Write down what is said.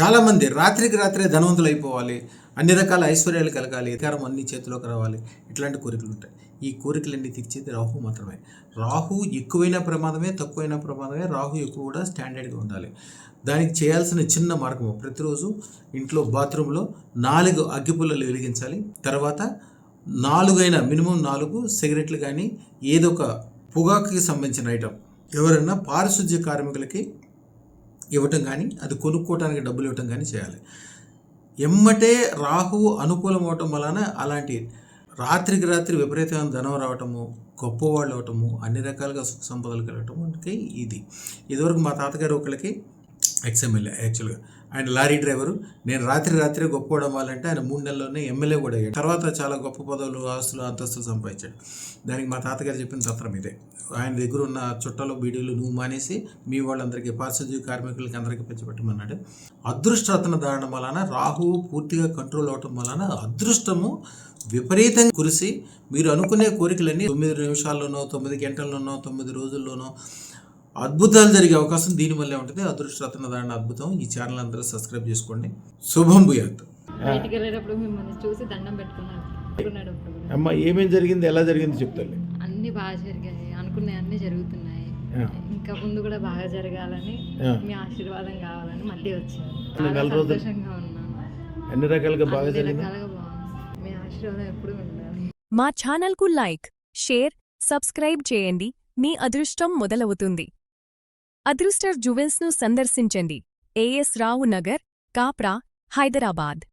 చాలామంది రాత్రికి రాత్రే ధనవంతులు అయిపోవాలి. అన్ని రకాల ఐశ్వర్యాలు కలగాలి. అధికారం అన్ని చేతిలోకి రావాలి. ఇట్లాంటి కోరికలు ఉంటాయి. ఈ కోరికలన్నీ తీర్చేది రాహు మాత్రమే. రాహు ఎక్కువైన ప్రమాదమే తక్కువైన ప్రమాదమే. రాహు ఎక్కువ కూడా స్టాండర్డ్గా ఉండాలి. దానికి చేయాల్సిన చిన్న మార్గము ప్రతిరోజు ఇంట్లో బాత్రూంలో నాలుగు అగ్గిపుల్లలు వెలిగించాలి. తర్వాత నాలుగైన మినిమం నాలుగు సిగరెట్లు కానీ ఏదో ఒక పొగాకుకి సంబంధించిన ఐటమ్ ఎవరైనా పారిశుద్ధ్య కార్మికులకి ఇవ్వటం కానీ అది కొనుక్కోవడానికి డబ్బులు ఇవ్వటం కానీ చేయాలి. ఎమ్మటే రాహువు అనుకూలం అవటం వలన అలాంటి రాత్రికి రాత్రి విపరీతమైన ధనం రావటము గొప్పవాళ్ళు అవటము అన్ని రకాలుగా సుఖ సంపదలు కలగటము ఇది. ఇదివరకు మా తాతగారు ఒకరికి ఎక్స్ఎమ్మెల్యే యాక్చువల్గా. ఆయన లారీ డ్రైవరు నేను రాత్రి రాత్రి గొప్పవడం వాళ్ళంటే ఆయన మూడు నెలల్లోనే ఎమ్మెల్యే కూడా అయ్యాడు. తర్వాత చాలా గొప్ప పదవులు ఆస్తులు అంతస్తులు సంపాదించాడు. దానికి మా తాతగారు చెప్పిన తత్రం ఇదే. ఆయన దగ్గర ఉన్న చుట్టాలు బీడీలు నువ్వు మానేసి మీ వాళ్ళందరికీ పారిశుద్ధ్య కార్మికులకి అందరికీ పెంచబెట్టమన్నాడు అదృష్టరత్న దారణం వలన రాహువు పూర్తిగా కంట్రోల్ అవటం వలన అదృష్టము విపరీతంగా కురిసి మీరు అనుకునే కోరికలన్నీ తొమ్మిది నిమిషాల్లోనో తొమ్మిది గంటల్లోనో తొమ్మిది రోజుల్లోనో అద్భుతాలు జరిగే అవకాశం దీనివల్లే ఉంటుంది. అదృష్టరత్న దారణ అద్భుతం. ఈ ఛానల్ అందరూ సబ్స్క్రైబ్ చేసుకోండి. శుభం భూయాత్. బయటికి వెళ్ళేటప్పుడు మిమ్మల్ని చూసి దండం కూడా. అమ్మ ఏమేం జరిగింది ఎలా జరిగింది చెప్తాను అన్ని బాగా జరిగాయి. అనుకున్నవి అన్ని జరుగుతున్నాయి. ఇంకా ముందు కూడా బాగా జరగాలని మీ ఆశీర్వాదం కావాలని మళ్ళీ వచ్చాను. సంతోషంగా ఉన్నాను. అన్ని రకాలుగా బాగా రకాలుగా బాగుంది. మీ ఆశీర్వాదం ఎప్పుడు ఉండాలి. మా ఛానల్కు లైక్ షేర్ సబ్స్క్రైబ్ చేయండి. మీ అదృష్టం మొదలవుతుంది. అదృస్టర్ జువెల్స్ను సందర్శించండి. A S Rao Nagar Kapra Hyderabad.